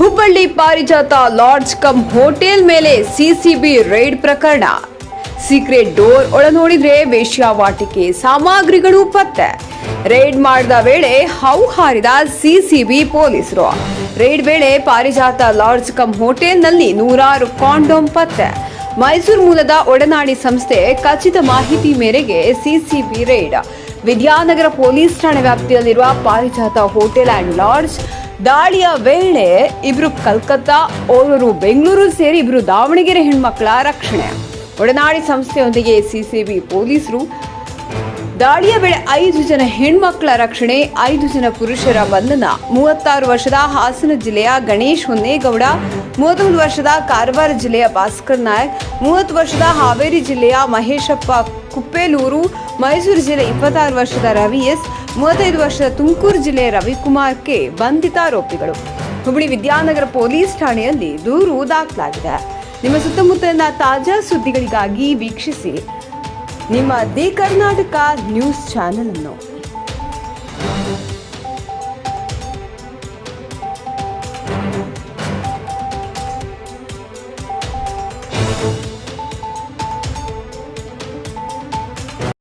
Hubballi Parijata lodge cum hotel ಮೇಲೆ CCB raid ಪ್ರಕರಣ. Secret door ಒಳನೋಡಿದ್ರೆ ವೇಶ್ಯಾವಾಟಿಕೆ ಸಾಮಗ್ರಿಗಳು ಪತ್ತೆ. ರೈಡ್ ಮಾಡಿದ ವೇಳೆ ಹೌಹಾರಿದ ಸಿಸಿಬಿ ಪೊಲೀಸರು. ರೈಡ್ ವೇಳೆ ಪಾರಿಜಾತ ಲಾಡ್ಜ್ ಕಮ್ ಹೋಟೆಲ್ನಲ್ಲಿ ನೂರಾರು ಕಾಂಡೋಮ್ ಪತ್ತೆ. ಮೈಸೂರು ಮೂಲದ ಒಡನಾಡಿ ಸಂಸ್ಥೆ ಖಚಿತ ಮಾಹಿತಿ ಮೇರೆಗೆ ಸಿಸಿಬಿ ರೈಡ್. ವಿದ್ಯಾನಗರ ಪೊಲೀಸ್ ಠಾಣೆ ವ್ಯಾಪ್ತಿಯಲ್ಲಿರುವ ಪಾರಿಜಾತ ಹೋಟೆಲ್ ಅಂಡ್ ಲಾಡ್ಜ್ ದಾಳಿಯ ವೇಳೆ ಇಬ್ರು ಕಲ್ಕತ್ತಾ, ಓರ್ವರು ಬೆಂಗಳೂರು ಸೇರಿ ಇಬ್ರು ದಾವಣಗೆರೆ ಹೆಣ್ಮಕ್ಳ ರಕ್ಷಣೆ. ಒಡನಾಡಿ ಸಂಸ್ಥೆಯೊಂದಿಗೆ ಸಿಸಿಬಿ ಪೊಲೀಸರು ದಾಳಿಯ ವೇಳೆ ಐದು ಜನ ಹೆಣ್ಮಕ್ಳ ರಕ್ಷಣೆ, ಐದು ಜನ ಪುರುಷರ ಬಂಧನ. ಮೂವತ್ತಾರು ವರ್ಷದ ಹಾಸನ ಜಿಲ್ಲೆಯ ಗಣೇಶ್ ಹೊನ್ನೇಗೌಡ, ಮೂವತ್ತೊಂದು ವರ್ಷದ ಕಾರವಾರ ಜಿಲ್ಲೆಯ ಭಾಸ್ಕರ್ ನಾಯಕ್, ಮೂವತ್ತು ವರ್ಷದ ಹಾವೇರಿ ಜಿಲ್ಲೆಯ ಮಹೇಶಪ್ಪ ಕುಪ್ಪೇಲೂರು, ಮೈಸೂರು ಜಿಲ್ಲೆ ಇಪ್ಪತ್ತಾರು ವರ್ಷದ ರವಿ ಎಸ್, ಮೂವತ್ತೈದು ವರ್ಷದ ತುಮಕೂರು ಜಿಲ್ಲೆಯ ರವಿಕುಮಾರ್ ಕೆ ಬಂಧಿತಾರೋಪಿಗಳು. ಹುಬ್ಬಳ್ಳಿ ವಿದ್ಯಾನಗರ ಪೊಲೀಸ್ ಠಾಣೆಯಲ್ಲಿ ದೂರು ದಾಖಲಾಗಿದೆ. ನಿಮ್ಮ ಸುತ್ತಮುತ್ತಲಿನ ತಾಜಾ ಸುದ್ದಿಗಳಿಗಾಗಿ ವೀಕ್ಷಿಸಿ ನಿಮ್ಮ ದಿ ಕರ್ನಾಟಕ ನ್ಯೂಸ್ ಚಾನೆಲ್ ಅನ್ನು